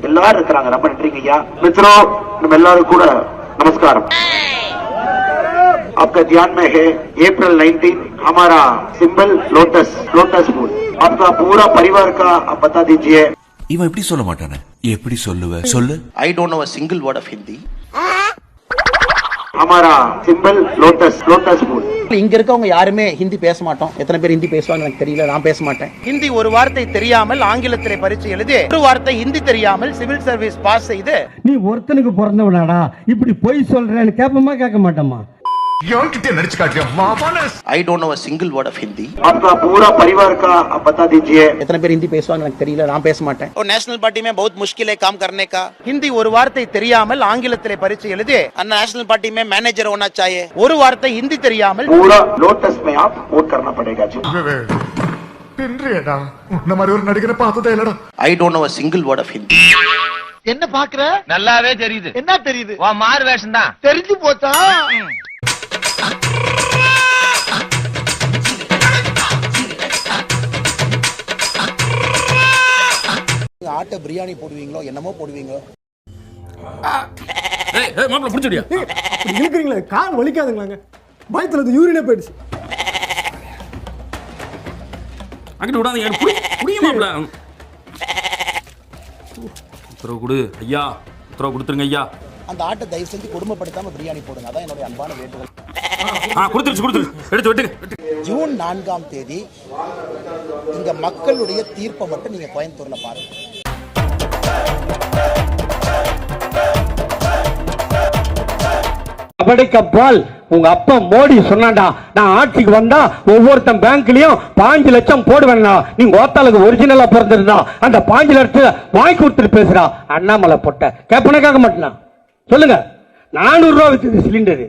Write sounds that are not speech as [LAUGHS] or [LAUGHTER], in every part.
எல்லாரும் இருக்கிறாங்க. ரொம்ப நன்றிங்க ஐயா. மித்ரோ நம்ம எல்லாரும் கூட நமஸ்காரம். आपका ध्यान में है अप्रैल 19 हमारा सिंबल लोटस लोटस फूल आपका पूरा परिवार का आप बता दीजिए இவன் எப்படி சொல்ல மாட்டானே? எப்படி சொல்லுவ? சொல்லு. I don't know single word of Hindi Hamara simple lotus lotus full இங்க இருக்கவங்க யாருமே ஹிந்தி பேச மாட்டோம். எத்தனை பேர் ஹிந்தி பேசுவாங்க எனக்கு தெரியல நான் பேச மாட்டேன். ஹிந்தி ஒரு வார்த்தை தெரியாமல் ஆங்கிலத்திலே பரீட்சை எழுதி ஒரு வார்த்தை ஹிந்தி தெரியாமல் சிவில் சர்வீஸ் பாஸ் செய்து நீ ஒருத்தனுக்கு பிறந்தவனாடா இப்படி பொய் சொல்றேன்னு கேட்பமா கேட்க மாட்டோமா I don't know a single word of Hindi. आपका पूरा परिवार का आप बता दीजिए எத்தனை பேர் ஹிந்தி பேசுவாங்க எனக்கு தெரியல நான் பேச மாட்டேன் और नेशनल पार्टी में बहुत मुश्किल है काम करने का हिंदी ஒரு வார்த்தை தெரியாமல் ஆங்கிலத்திலே பரீட்சை எழுதி அந்த நேஷனல் பார்ட்டி में मैनेजर होना चाहिए ஒரு வார்த்தை ஹிந்தி தெரியாமல் पूरा लोटस में आप वोट करना पड़ेगा जी பின்றியடா உன்ன மாதிரி ஒரு நடிகரை பார்த்ததே இல்லடா I don't know a single word of Hindi. என்ன பாக்குற நல்லாவே தெரியுது என்ன தெரியுது உன் மாறு வேஷம் தான் தெரிஞ்சு போச்சா ஆட்ட பிரியாணி போடுவீங்களோ என்னமோ போடுவீங்களோ? மாப்பிள்ள பிடிச்சிடியா இருக்கிறீங்களே கால் வலிக்காதுங்களாங்க? பயத்துல அது யூரினே போயிடுச்சு. அங்கிட்டு விடாதீங்க புடிங்க மாப்பிள்ள உத்தரவு கொடு ஐயா. உத்தரவு கொடுத்துருங்க ஐயா. அந்த ஆட்டை தயவு செஞ்சு குடும்பப்படுத்தாம பிரியாணி போடுங்க. அதான் என்னுடைய அன்பான வேண்டுகோள். [LAUGHS] கொடுத்துருச்சு கொடுத்துருச்சு. எடுத்து வெட்டுங்க. ஜூன் நான்காம் தேதி இங்க மக்களுடைய தீர்ப்பை மட்டும் நீங்க கோயம்புத்தூர்ல பாருங்க. கபால் உங்க அப்பா மோடி சொன்னான்டா நான் ஆட்சிக்கு வந்தா ஒவ்வொருத்தன் பேங்க்லயும் பாஞ்சு லட்சம் போடுவேன்னா நீங்க ஓத்தாளுக்கு ஒரிஜினலா பிறந்திருந்தா அந்த பாஞ்சு லட்சத்தை வாங்கி கொடுத்துட்டு பேசுறா அண்ணாமலை பொட்ட கேப்பன கேட்க மாட்டேனா? சொல்லுங்க. நானூறு ரூபா வித்துது சிலிண்டரு.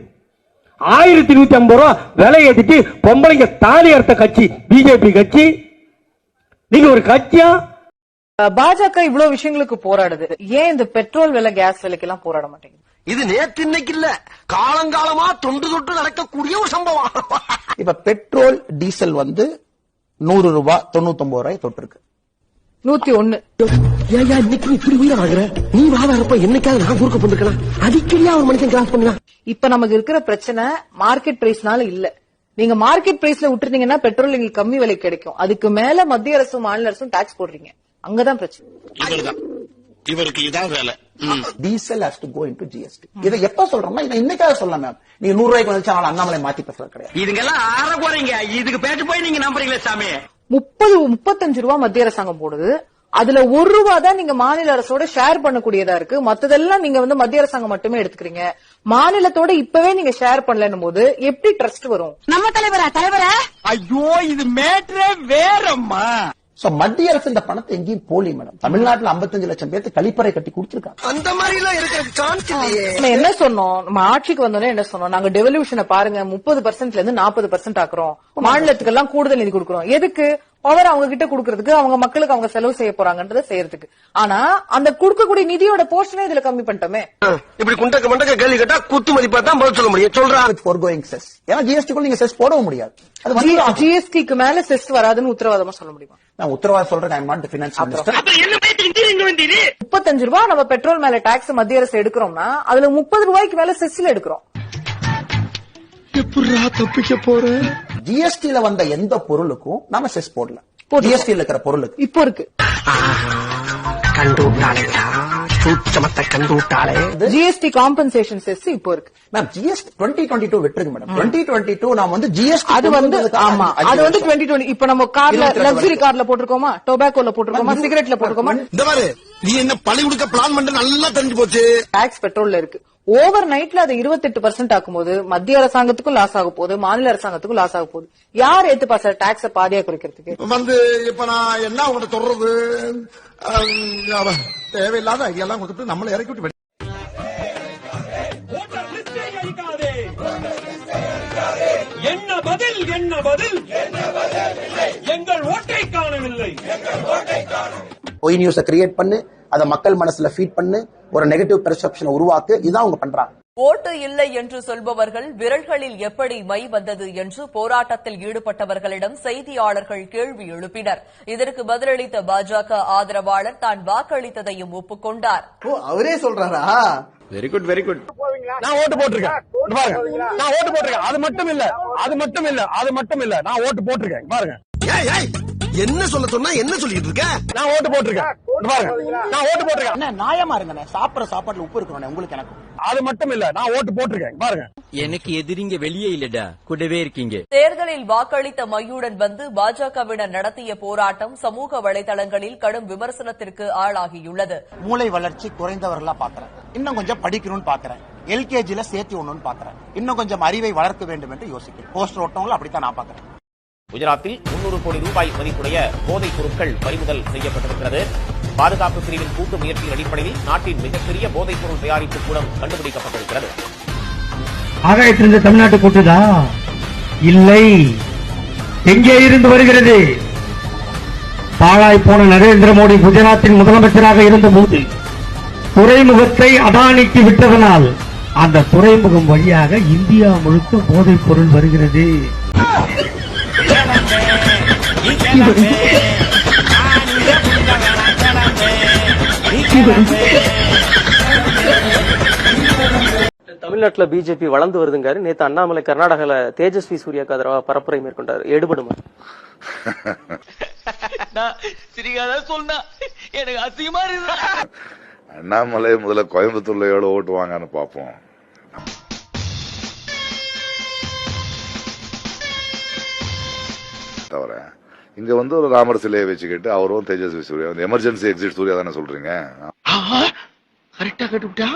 ஆயிரத்தி நூத்தி ஐம்பது ரூபா விலை ஏத்திட்டு பொம்பளைங்க தாலி அறுத்த கட்சி பிஜேபி கட்சி. நீங்க ஒரு கட்சியா? பாஜக இவ்வளவு விஷயங்களுக்கு போராடுது. ஏன் இந்த பெட்ரோல் விலை கேஸ் விலைக்கு எல்லாம் போராட மாட்டேங்குது? இது நேத்து இன்னைக்கு இல்ல. காலங்காலமா தொண்டு தொட்டு நடக்கக்கூடிய ஒரு சம்பவம். இப்ப பெட்ரோல் டீசல் வந்து நூறு ரூபாய் தொண்ணூத்தி ஒன்பது ரூபாய் தொட்டிருக்கு. நூத்தி ஒண்ணு. ஏயா இன்னைக்கு இப்படி உயிர் ஆகுற? நீ வாதாரப்ப என்னைக்காவது நான் குறுக்க பண்ணிருக்கலாம் அடிக்கடியா ஒரு மனுஷன் கிராஸ் பண்ணா இப்ப நமக்கு இருக்கிற பிரச்சனை மார்க்கெட் பிரைஸ்னால இல்ல. நீங்க மார்க்கெட் பிரைஸ்ல விட்டுருந்தீங்கன்னா பெட்ரோல் எங்களுக்கு கம்மி விலைக்கு கிடைக்கும். அதுக்கு மேல மத்திய அரசும் மாநில அரசும் டாக்ஸ் போடுறீங்க. அங்கதான் பிரச்சனை. இவருக்கு இதான் வேலை. Diesel has to go into GST இதை எப்ப சொல்றோம்னா இதை இன்னைக்காக சொல்லலாம் மேம் நீங்க நூறு ரூபாய்க்கு வந்துச்சு அண்ணாமலை மாத்தி பேசுறது கிடையாது. இதுங்கெல்லாம் ஆற போறீங்க. இதுக்கு பேட்டு போய் நீங்க நம்புறீங்களே சாமி. முப்பது முப்பத்தஞ்சு ரூபா மத்திய அரசாங்கம் போடுது. அதுல ஒரு ரூபா தான் நீங்க மாநில அரசோட ஷேர் பண்ணக்கூடியதா இருக்கு. மத்ததெல்லாம் நீங்க வந்து மத்திய அரசாங்கம் மட்டுமே எடுத்துக்கிறீங்க. மாநிலத்தோட இப்பவே நீங்க ஷேர் பண்ணலன்னும் போது எப்படி ட்ரஸ்ட் வரும்? நம்ம தலைவரா தலைவரா? ஐயோ இது மேட்ரே வேறம்மா. மத்திய அரசு இந்த பணத்தை எங்கேயும் போலி மேடம் தமிழ்நாட்டுல 55 லட்சம் பேருக்கு கழிப்பறை கட்டி கொடுத்திருக்காங்க அந்த மாதிரி எல்லாம் இருக்கிற சான்ஸ் இல்லையே நம்ம என்ன சொன்னோம்? நம்ம ஆட்சிக்கு வந்தோடனே என்ன சொன்னோம்? நாங்க டெவல்யூஷனை பாருங்க முப்பது பர்சன்ட்ல இருந்து நாற்பது பர்சன்ட் ஆக்குறோம். மாநிலத்துக்கு எல்லாம் கூடுதல் நிதி கொடுக்குறோம். எதுக்கு? பவர் அவங்க கிட்ட கொடுக்கறதுக்கு அவங்க மக்களுக்கு அவங்க செலவு செய்ய போறாங்கன்றத செய்யறதுக்கு. ஆனா அந்த கொடுக்கக்கூடிய நிதியோட போர்ஷனே இதுல கம்மி பண்ணிட்டோமே. இப்படி குண்டக்க மண்டக்க கேள்வி கேட்டா குத்து மதிப்பா தான் பதில் சொல்ல முடியும். சொல்றா. வித் ஃபோர்கோயிங் செஸ் ஏன்னா ஜிஎஸ்டி நீங்க செஸ் போடவும் முடியாது. அது வந்து ஜிஎஸ்டிக்கு மேல செஸ் வராதுன்னு உத்தரவாதமா சொல்ல முடியுமா? நான் உத்தரவாதம் சொல்றேன். ஐ நாட் ஃபினான்ஸ் மினிஸ்டர் முப்பத்தஞ்சு ரூபாய் நம்ம பெட்ரோல் மேல டாக்ஸ் மத்திய அரசு எடுக்கிறோம்னா அதுல முப்பது ரூபாய்க்கு மேல செஸ்ல எடுக்கிறோம். எப்படிரா தப்பிக்க போறேன் ஜிஎஸ்டில வந்த எந்த பொருளுக்கும் நாம செஸ் போடல. ஜிஎஸ்டி இருக்கிற பொருளுக்கு. இப்போ இருக்கு. கண்டு விட்டாளையா சூச்சமத்தை கண்டு விட்டாளே ஜிஎஸ்டி காம்பன்சேஷன் செஸ் இப்போ இருக்கு. Ma'am GST twenty twenty two விட்டுருங்க மேடம் டுவெண்ட்டி டுவெண்ட்டி டூ நாம வந்து ஜிஎஸ்டி அது வந்து ஆமா. அது வந்து டுவெண்ட்டி டுவெண்ட்டி இப்ப நம்ம கார்ல லக்ஸரி கார்ல போட்டிருக்கோமா? டொபாக்கோல போட்டிருக்கோமா? சிகரெட்ல போட்டிருக்கோமா? இந்த மாதிரி நீ என்ன பழி கொடுக்க பிளான் பண்ண நல்லா தெரிஞ்சு போச்சு. டாக்ஸ் பெட்ரோல்ல இருக்கு. ஓவர் நைட்ல அதை இருபத்தெட்டு பர்சன்ட் ஆக்கும்போது மத்திய அரசாங்கத்துக்கும் லாஸ் ஆக போகுது மாநில அரசாங்கத்துக்கும் லாஸ் ஆக போகுது. யார் ஏத்துப்பா சார் டாக்ஸ பாதியா குறைக்கிறதுக்கு? வந்து இப்ப நான் என்ன உங்கள்ட்ட சொல்றது? தேவையில்லாத ஐடியா எல்லாம் கொடுத்துட்டு நம்மளை இறக்கி விட்டு என்ன பதில் என்ன பதில்? எங்கள் ஓட்டை காணவில்லை. பொய் நியூஸ கிரியேட் பண்ணு அதை மக்கள் மனசுல ஃபீட் பண்ணு ஒரு நெகட்டிவ் பெர்செப்ஷனை உருவாக்கு இதான் அவங்க பண்றாங்க. ஓட்டு இல்லை என்று சொல்பவர்கள் விரல்களில் எப்படி மை வந்தது என்று போராட்டத்தில் ஈடுபட்டவர்களிடம் செய்தியாளர்கள் கேள்வி எழுப்பினர். இதற்கு பதிலளித்த பாஜக ஆதரவாளர் தான் வாக்களித்ததையும் ஒப்புக்கொண்டார். ஓ அவரே சொல்றாரா? வெரி குட் வெரி குட் நான் ஓட்டு போட்டிருக்கேன். இங்க பாருங்க. நான் ஓட்டு போட்டிருக்கேன். அது மட்டும் இல்ல அது மட்டும் இல்ல அது மட்டும் இல்ல. நான் ஓட்டு போட்டிருக்கேன். இங்க பாருங்க. என்ன சொல்ல சொன்னா என்ன சொல்லிட்டு இருக்க? நான் ஓட்டு போட்டிருக்கேன். இங்க பாருங்க. நான் ஓட்டு போட்டிருக்கேன். அண்ணா நியாயமா இருங்கண்ணே. சாப்பிடுற சாப்பாட்டுல உப்பு இருக்கணும் உங்களுக்கு எனக்கு. அது மட்டும் இல்ல நான் ஓட்டு போட்டிருக்கேன். பாருங்க. எனக்கு எதிரிங்க வெளியே இல்லடா. கூடவே இருக்கீங்க. தேர்தலில் வாக்களித்த மையுடன் வந்து பாஜகவினர் நடத்திய போராட்டம் சமூக வலைதளங்களில் கடும் விமர்சனத்திற்கு ஆளாகியுள்ளது. மூளை வளர்ச்சி குறைந்தவர்களா பாக்குறேன். இன்னும் கொஞ்சம் படிக்கணும்னு பாக்குறேன். எல்கேஜில சேர்த்து ஒண்ணுன்னு பாக்குறேன். இன்னும் கொஞ்சம் அறிவை வளர்க்க வேண்டும் என்று யோசிக்கிறேன். போஸ்டர் ஓட்டவங்களும் அப்படித்தான் நான் பாக்குறேன். குஜராத்தில் முன்னூறு கோடி ரூபாய் மதிப்புடைய போதைப் பொருட்கள் பறிமுதல் செய்யப்பட்டிருக்கிறது. பாதுகாப்பு பிரிவின் கூட்டு முயற்சியின் அடிப்படையில் நாட்டின் மிகப்பெரிய போதைப் பொருள் தயாரிப்பு கூடம் கண்டுபிடிக்கப்பட்டிருக்கிறது. ஆகாயத்திலிருந்து தமிழ்நாட்டு கூட்டுதா? இல்லை. எங்கே இருந்து வருகிறது? பாழாய் போன நரேந்திர மோடி குஜராத்தின் முதலமைச்சராக இருந்தபோது துறைமுகத்தை அதானிக்கு விட்டதனால் அந்த துறைமுகம் வழியாக இந்தியா முழுக்க போதைப் பொருள் வருகிறது. தமிழ்நாட்டுல பிஜேபி வளர்ந்து வருதுங்காரு நேத்து அண்ணாமலை கர்நாடகால தேஜஸ்வி சூர்யாக்கு ஆதரவா பரப்புரை மேற்கொண்டாரு. எடுபடுமா? சிரிக்காத சொன்னா எனக்கு அசிங்கமா இருக்கு அண்ணாமலை முதல்ல கோயம்புத்தூர்ல எவ்வளவு ஓட்டு வாங்கன்னு தவிர. இங்க வந்து ஒரு ராமர் சிலையை வச்சுக்கிட்டு அவரும் தேஜஸ்வி சூர்யா எமர்ஜென்சி எக்ஸிட் சூர்யா தானே சொல்றீங்க? கரெக்டா கட்டுவிட்டா?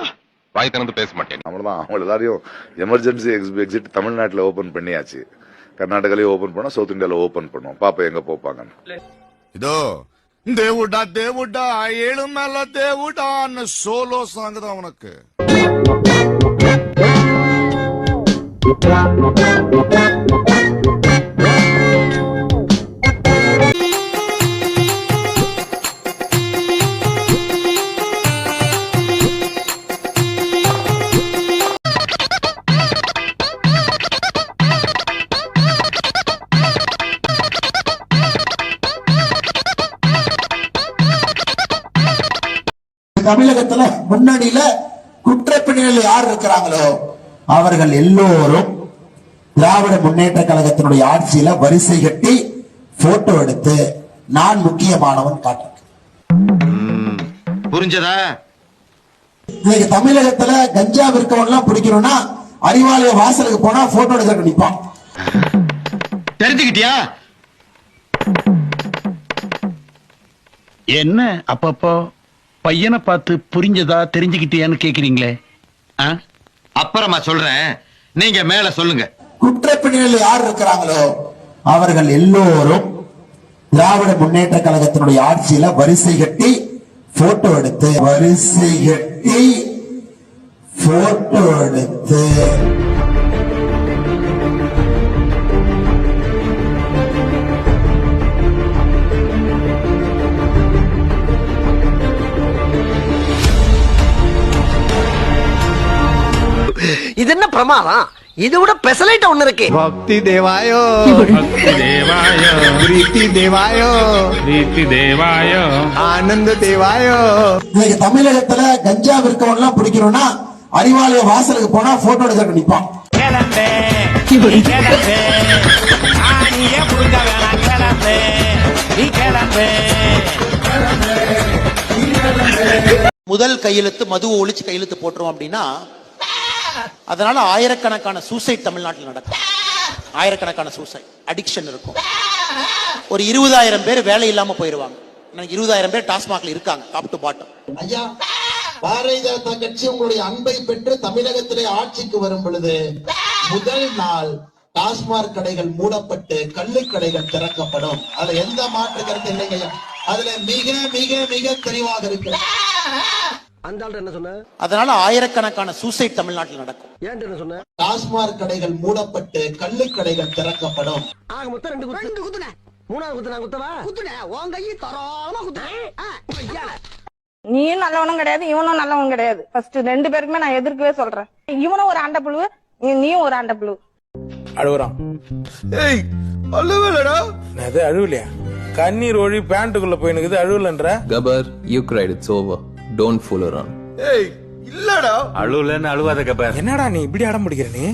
வாய் திறந்து பேச மாட்டேன். அவ்வளவுதான் அவங்க எல்லாரையும் எமர்ஜென்சி எக்ஸிட் தமிழ்நாட்டுல ஓபன் பண்ணியாச்சு. கர்நாடகாலயும் ஓபன் பண்ணோம் சவுத் இந்தியால ஓபன் பண்ணுவோம் பாப்பா எங்க போப்பாங்கன்னு. இதோ தேவுடா தேவுடா ஏழு மேல தேவுடான்னு சோலோ சாங் தான் உனக்கு. தமிழகத்துல முன்னணியில குற்றப்பின்னணியில் யார் இருக்கிறாங்களோ அவர்கள் எல்லோரும் திராவிட முன்னேற்ற கழகத்தினுடைய ஆட்சியில வரிசை கட்டி போட்டோ எடுத்து நான் முக்கியமானவன் காட்டுறேன் புரிஞ்சதா? இன்னைக்கு தமிழகத்துல கஞ்சா விற்கவன் எல்லாம் பிடிக்கணும்னா அறிவாலய வாசலுக்கு போனா போட்டோ எடுக்க நிப்பான். தெரிஞ்சுக்கிட்டியா? என்ன அப்பப்போ? பையனை பார்த்து புரிஞ்சதா தெரிஞ்சுக்கிட்டியான்னு கேக்குறீங்களே? அப்புறமா சொல்றேன். நீங்க மேல சொல்லுங்க. குற்றப்பின்னணியில் யார் இருக்கிறாங்களோ அவர்கள் எல்லோரும் திராவிட முன்னேற்ற கழகத்தினுடைய ஆட்சியில வரிசை கட்டி போட்டோ எடுத்து வரிசை கட்டி போட்டோ எடுத்து. இது என்ன பிரமாதம்? இது விட பெசலைட் ஒண்ணு இருக்கு. பக்தி தேவாயோ? பிரீத்தி தேவாயோ? பிரீத்தி தேவாயோ? ஆனந்த தேவாயோ? இன்னைக்கு தமிழகத்துல கஞ்சா விற்கவன் எல்லாம் பிடிக்கணும்னா அறிவாலய வாசலுக்கு போனா போட்டோ எடுக்க நிப்பான். முதல் கையெழுத்து மதுவை ஒழிச்சு கையெழுத்து போட்டுரும் அப்படின்னா அதனால ஆயிரக்கணக்கான சூசைட் தமிழ்நாட்டில் நடக்கும். ஆயிரக்கணக்கான சூசைட் அடிக்ஷன் இருக்கும். ஒரு இருபதாயிரம் பேர் வேலை இல்லாம போயிருவாங்க. எனக்கு இருபதாயிரம் பேர் டாஸ்மாக்ல இருக்காங்க டாப் டு பாட்டம் ஐயா பாரதிய ஜனதா கட்சி உங்களுடைய அன்பை பெற்று தமிழகத்திலே ஆட்சிக்கு வரும் பொழுது முதல் நாள் டாஸ்மாக் கடைகள் மூடப்பட்டு கள்ளு கடைகள் திறக்கப்படும். அதுல எந்த மாற்று கருத்து இல்லைங்க அதுல மிக மிக மிக தெளிவாக இருக்கு அந்த ஆள் என்ன சொன்ன? அதனால ஆயிரக்கணக்கான சூசைட் தமிழ்நாட்டில் நடக்கும். ஏன்ட்டு என்ன சொன்ன? டாஸ்மாக் கடைகள் மூடப்பட்டு கள்ளு கடைகள் திறக்கப்படும். ஆக மொத்தம் ரெண்டு குத்து. ரெண்டு குத்துன. மூணாவது குத்து நான் குத்தவா? குத்துன. உன் கையை தரோமா குத்துன. நீயும் நல்லவனும் கிடையாது இவனும் நல்லவன் கிடையாது. ஃபர்ஸ்ட் ரெண்டு பேருக்குமே நான் எதிர்க்கவே சொல்றேன். இவனும் ஒரு ஆண்ட புழு நீயும் ஒரு ஆண்ட புழு அழுகுறான் ஏய் அழுவலடா. அது அழுவலையா? கண்ணீர் ஒழி பேண்ட்டுக்குள்ள போயினுக்குது அழுவலன்ற? கபர் you cried it's over don't fool around ஏய் இல்லடா. அழுவலன்னு அழுவாத கபர் என்னடா நீ இப்படி அடம் பிடிக்கிற நீ?